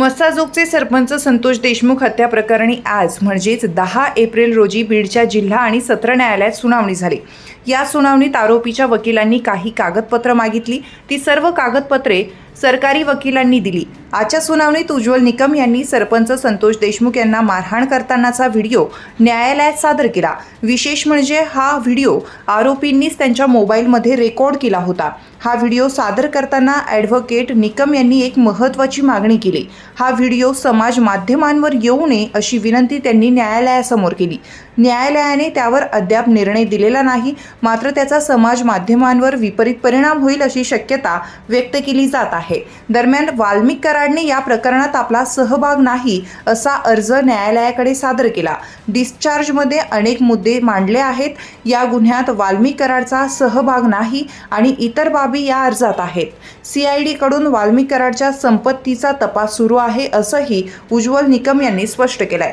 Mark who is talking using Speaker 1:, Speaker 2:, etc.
Speaker 1: मस्साजोगचे सरपंच संतोष देशमुख हत्या प्रकरणी आज म्हणजेच दहा एप्रिल रोजी बीडच्या जिल्हा आणि सत्र न्यायालयात सुनावणी झाली. या सुनावणीत आरोपीच्या वकिलांनी काही कागदपत्र मागितली. ती सर्व कागदपत्रे सरकारी वकिलांनी दिली. आजच्या सुनावणीत उज्ज्वल निकम यांनी सरपंच संतोष देशमुख यांना मारहाण करतानाचा व्हिडिओ न्यायालयात सादर केला. विशेष म्हणजे हा व्हिडिओ आरोपींनीच त्यांच्या मोबाईलमध्ये रेकॉर्ड केला होता. हा व्हिडिओ सादर करताना ॲडव्होकेट निकम यांनी एक महत्त्वाची मागणी केली. हा व्हिडिओ समाज माध्यमांवर येऊ नये अशी विनंती त्यांनी न्यायालयासमोर केली. न्यायालयाने त्यावर अद्याप निर्णय दिलेला नाही मात्र त्याचा समाज माध्यमांवर विपरीत परिणाम होईल अशी शक्यता व्यक्त केली जात आहे. दरम्यान वाल्मिक कराडने या प्रकरणात आपला सहभाग नाही असा अर्ज न्यायालयाकडे सादर केला. डिस्चार्जमध्ये अनेक मुद्दे मांडले आहेत. या गुन्ह्यात वाल्मिक कराडचा सहभाग नाही आणि इतर बाबी या अर्जात आहेत. सीआयडीकडून वाल्मिक कराडच्या संपत्तीचा तपास सुरू आहे असंही उज्ज्वल निकम यांनी स्पष्ट केलंय.